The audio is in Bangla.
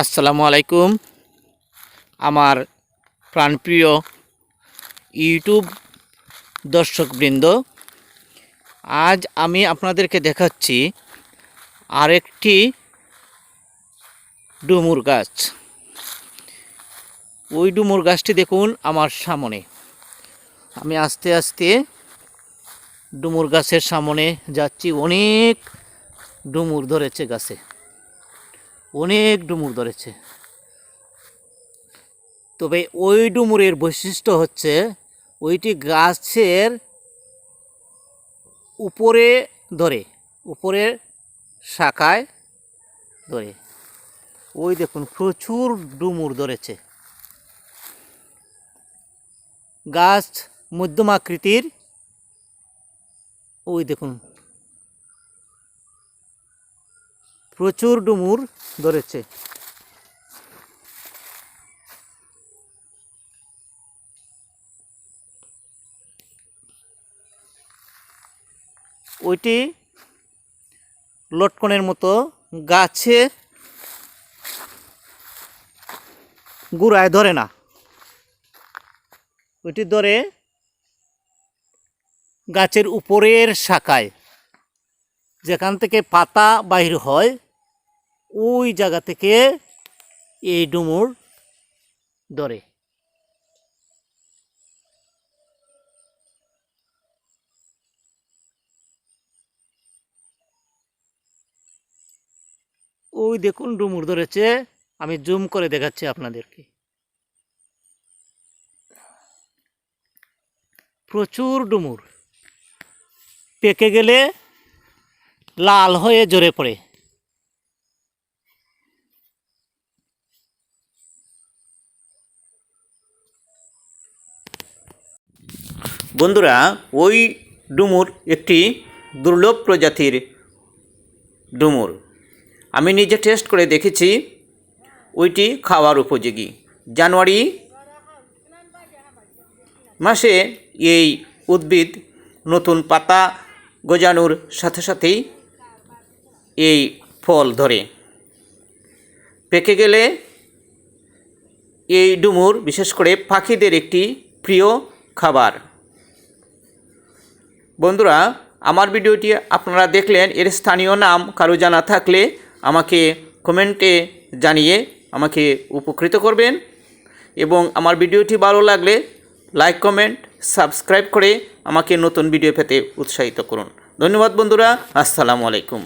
আসসালামু আলাইকুম। আমার প্রাণপ্রিয় ইউটিউব দর্শকবৃন্দ, আজ আমি আপনাদেরকে দেখাচ্ছি আরেকটি ডুমুর গাছ। ওই ডুমুর গাছটি দেখুন আমার সামনে। আমি আস্তে আস্তে ডুমুর গাছের সামনে যাচ্ছি। অনেক ডুমুর ধরেছে গাছে। অনেক ডুমুর ধরেছে। তবে ওই ডুমুরের বৈশিষ্ট্য হচ্ছে, ওইটি গাছের উপরে ধরে উপরের শাখায় ধরে। ওই দেখুন, প্রচুর ডুমুর ধরেছে। গাছ মধ্যম আকৃতির ওই দেখুন প্রচুর ডুমুর ধরেছে। ওইটি লটকনের মতো গাছে গুড়ায় ধরে না। ওইটি ধরে গাছের উপরের শাখায়, যেখান থেকে পাতা বাহির হয় ওই জায়গা থেকে এই ডুমুর ধরে। ওই দেখুন ডুমুর ধরেছে, আমি জুম করে দেখাচ্ছি আপনাদেরকে। প্রচুর ডুমুর। পেকে গেলে লাল হয়ে জোরে পড়ে। বন্ধুরা, ওই ডুমুর একটি দুর্লভ প্রজাতির ডুমুর। আমি নিজে টেস্ট করে দেখেছি, ওইটি খাওয়ার উপযোগী। জানুয়ারি মাসে এই উদ্ভিদ নতুন পাতা গজানোর সাথে সাথেই এই ফল ধরে। পেকে গেলে এই ডুমুর, বিশেষ করে পাখিদের একটি প্রিয় খাবার। বন্ধুরা, আমার ভিডিওটি আপনারা দেখলেন, এর স্থানীয় নাম কারও জানা থাকলে আমাকে কমেন্টে জানিয়ে আমাকে উপকৃত করবেন। এবং আমার ভিডিওটি ভালো লাগলে লাইক, কমেন্ট, সাবস্ক্রাইব করে আমাকে নতুন ভিডিও পেতে উৎসাহিত করুন। ধন্যবাদ বন্ধুরা, আসসালামু আলাইকুম।